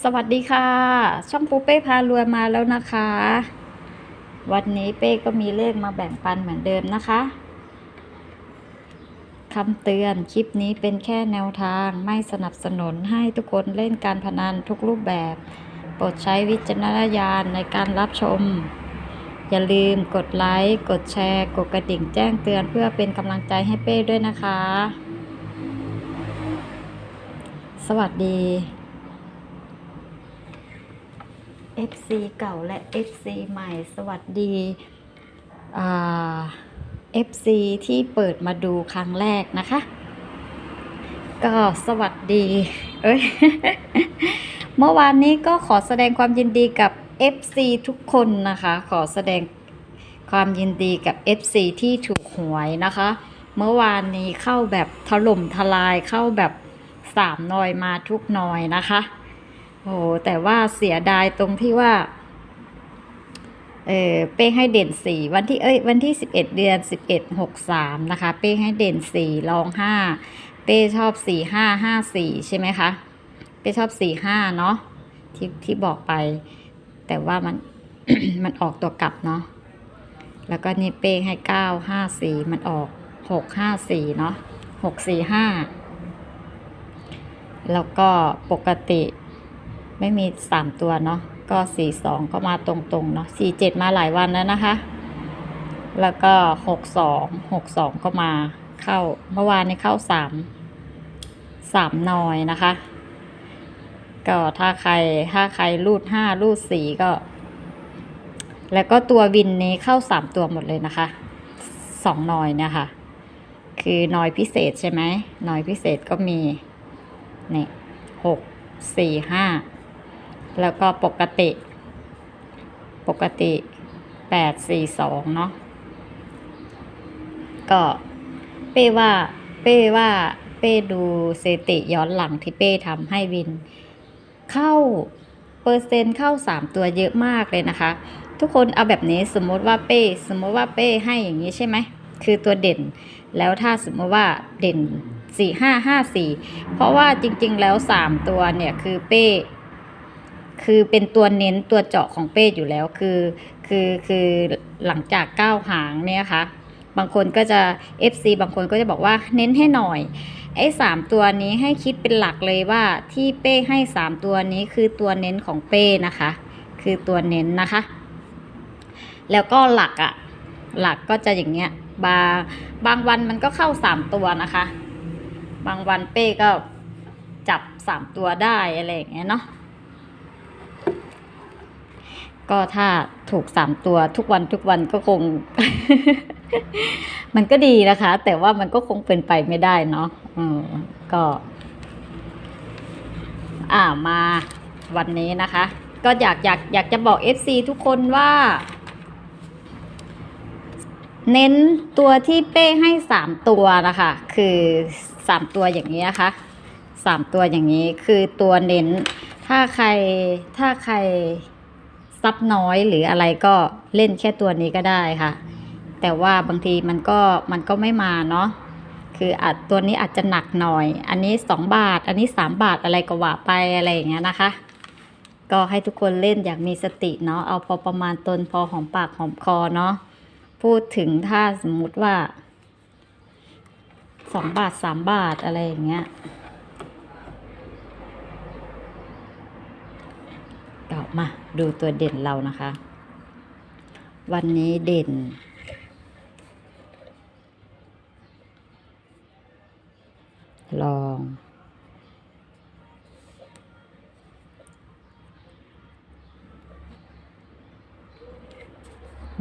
สวัสดีค่ะ ช่องปูเป้พารวยมาแล้วนะคะ วันนี้เป้ก็มีเลขมาแบ่งปันเหมือนเดิมนะคะคำเตือนคลิปนี้เป็นแค่แนวทางไม่สนับสนุนให้ทุกคนเล่นการพนันทุกรูปแบบ โปรดใช้วิจารณญาณในการรับชม อย่าลืมกดไลค์ กดแชร์ กดกระดิ่งแจ้งเตือนเพื่อเป็นกำลังใจให้เป้ด้วยนะคะ สวัสดี FC เก่าและ FC ใหม่สวัสดีอ่า FC ที่เปิดมาดูครั้งแรกนะคะ ก็สวัสดี เอ้ย เมื่อวานนี้ก็ขอแสดงความยินดีกับ FC ทุกคนนะคะ ขอแสดงความยินดีกับ FC ที่ถูกหวยนะคะ เมื่อวานนี้เข้าแบบถล่มทลายเข้าแบบสามนอยมาทุกนอยนะคะ โอ้แต่ว่าเสียดายตรงที่ว่า เออเป้ให้เด่นสี่วันที่เอ้ยวันที่สิบเอ็ดเดือนสิบเอ็ดหกสามนะคะ เป้ให้เด่นสี่รองห้าเป้ชอบสี่ห้าห้าสี่ใช่ไหมคะ เป้ชอบสี่ห้าเนาะที่ที่บอกไป แต่ว่ามันมันออกตัวกลับเนาะแล้วก็นี่เป้ให้เก้าห้าสี่มันออกหกห้าสี่เนาะหกสี่ห้าแล้วก็ปกติ ไม่มีสามตัวเนาะก็สี่สองก็มาตรงๆเนาะสี่เจ็ดมาหลายวันแล้วนะคะ แล้วก็หกสองหกสองก็มาเข้าเมื่อวานนี้เข้าสามสามนอยนะคะ ก็ถ้าใครถ้าใครรูดห้ารูดสี่ก็ แล้วก็ตัววินนี้เข้าสามตัวหมดเลยนะคะสองนอยเนี่ยค่ะคือนอยพิเศษใช่ไหมนอยพิเศษก็มีเนี่ยหกสี่ห้า แล้วก็ปกติ ปกติแปดสี่สองเนาะก็เป้ว่า เป้ว่า เป้ดูสถิติย้อนหลังที่เป้ทำให้วิน เข้าเปอร์เซ็นต์เข้าสามตัวเยอะมากเลยนะคะ ทุกคนเอาแบบนี้สมมติว่าเป้ สมมติว่าเป้ให้อย่างนี้ใช่ไหมคือตัวเด่น แล้วถ้าสมมติว่าเด่นสี่ห้าห้าสี่เพราะว่าจริง ๆ แล้วสามตัวเนี่ยคือเป้ คือเป็นตัวเน้นตัวเจาะของเป้อยู่แล้วคือคือคือหลังจากก้าวหางเนี่ยค่ะบางคนก็จะ FC บางคนก็จะบอกว่าเน้นให้หน่อย ไอ้สามตัวนี้ให้คิดเป็นหลักเลยว่าที่เป้ให้สามตัวนี้คือตัวเน้นของเป้นะคะ คือตัวเน้นนะคะ แล้วก็หลักอะหลักก็จะอย่างเงี้ยบางบางวันมันก็เข้าสามตัวนะคะ บางวันเป้ก็จับสามตัวได้อะไรอย่างเงี้ยเนาะ ก็ถ้าถูกสามตัวทุกวันทุกวันก็คง มันก็ดีนะคะ แต่ว่ามันก็คงเป็นไปไม่ได้เนาะอืมก็ อ่ามาวันนี้นะคะ ก็อยากอยากอยากจะบอก FC ทุกคนว่า เน้นตัวที่เป้ให้สามตัวนะคะ คือสามตัวอย่างนี้นะคะสามตัวอย่างนี้คือตัวเน้น ถ้าใครถ้าใคร ซับน้อยหรืออะไรก็เล่นแค่ตัวนี้ก็ได้ค่ะ แต่ว่าบางทีมันก็มันก็ไม่มาเนาะคืออาจตัวนี้อาจจะหนักหน่อย อันนี้สองบาท อันนี้สามบาทอะไรก็ว่าไปอะไรอย่างเงี้ยนะคะ ก็ให้ทุกคนเล่นอย่างมีสติเนาะเอาพอประมาณตนพอหอมปากหอมคอเนาะพูดถึงถ้าสมมุติว่าสองบาทสามบาทอะไรอย่างเงี้ย กลับ มาดูตัวเด่นเรานะคะ วันนี้เด่น ลอง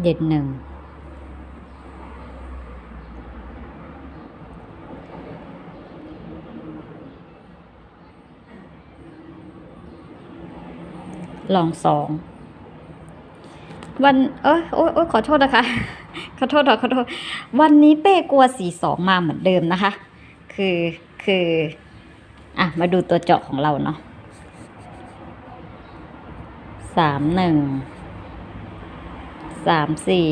เด่นหนึ่ง ลองสองวันเอ้ยโอ้ยโอ้ยขอโทษนะคะ ขอโทษขอโทษ วันนี้เป้กลัวสีสองมาเหมือนเดิมนะคะ คือคือ อะ มาดูตัวเจาะของเราเนาะสามหนึ่งสามสี่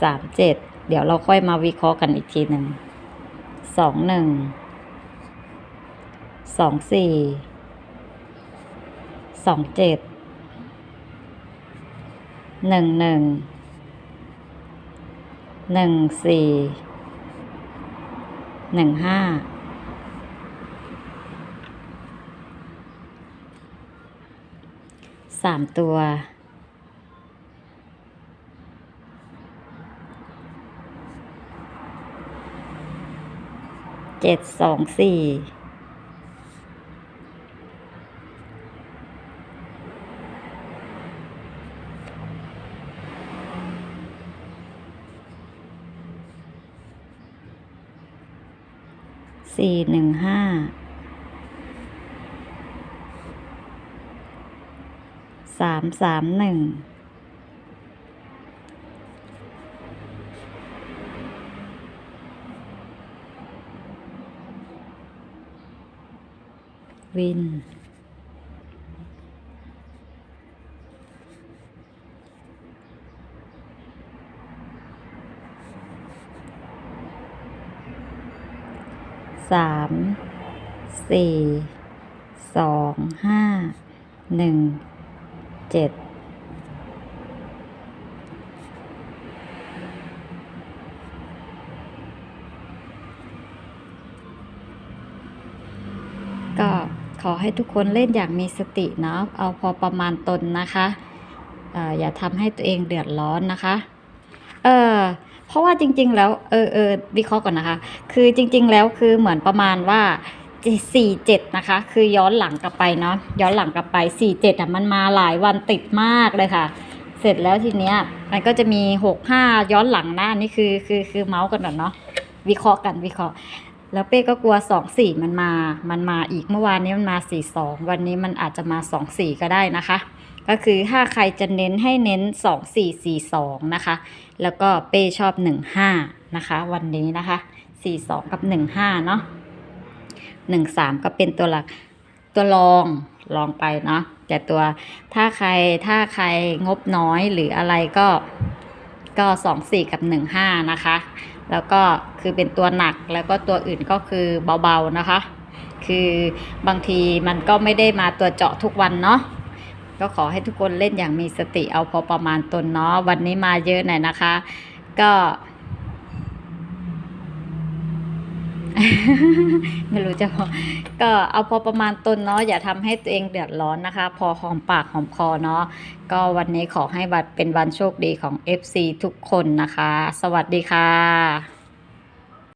สามเจ็ดเดี๋ยวเราค่อยมาวิเคราะห์กันอีกทีหนึ่งสองหนึ่งสองสี่ สองเจ็ดหนึ่งหนึ่งหนึ่งสี่หนึ่งห้าสามตัวเจ็ดสองสี่ สี่หนึ่งห้าสามสามหนึ่งวิน สามสี่สองห้าหนึ่งเจ็ดก็ขอให้ทุกคนเล่นอย่างมีสติเนาะเอาพอประมาณตนนะคะออย่าทำให้ตัวเองเดือดร้อนนะคะ เออเพราะว่าจริง ๆ แล้ว เออเออวิเคราะห์ก่อนนะคะ คือจริง ๆ แล้วคือเหมือนประมาณว่าสี่เจ็ดนะคะ คือย้อนหลังกลับไปเนาะย้อนหลังกลับไปสี่เจ็ดอะมันมาหลายวันติดมากเลยค่ะ เสร็จแล้วทีเนี้ยมันก็จะมีหกห้าย้อนหลังนะอันนี่คือคือคือเมาส์กันก่อนเนาะวิเคราะห์กันวิเคราะห์ แล้วเป้ก็กลัวสองสี่มันมา มันมาอีกเมื่อวานนี้มันมาสี่สองวันนี้มันอาจจะมาสองสี่ก็ได้นะคะ ก็คือถ้าใครจะเน้นให้เน้นสองสี่สี่สองนะคะ แล้วก็เป้ชอบหนึ่งห้า นะคะ วันนี้นะคะสี่สองกับหนึ่งห้าเนาะหนึ่งสามก็เป็นตัวหลักตัวรองลองไปเนาะแต่ตัวถ้าใครถ้าใครงบน้อยหรืออะไรก็ก็สองสี่กับหนึ่งห้านะคะ แล้วก็คือเป็นตัวหนักแล้วก็ตัวอื่นก็คือเบาๆนะคะ คือบางทีมันก็ไม่ได้มาตัวเจาะทุกวันเนาะก็ขอให้ทุกคนเล่นอย่างมีสติเอาพอประมาณตนเนาะวันนี้มาเยอะหน่อยนะคะ ก็ ไม่รู้จะพอก็เอาพอประมาณตนเนาะอย่าทำให้ตัวเองเดือดร้อนนะคะ พอหอมปากหอมคอเนาะก็วันนี้ขอให้วันเป็นวันโชคดีของ FC ทุกคนนะคะ สวัสดีค่ะ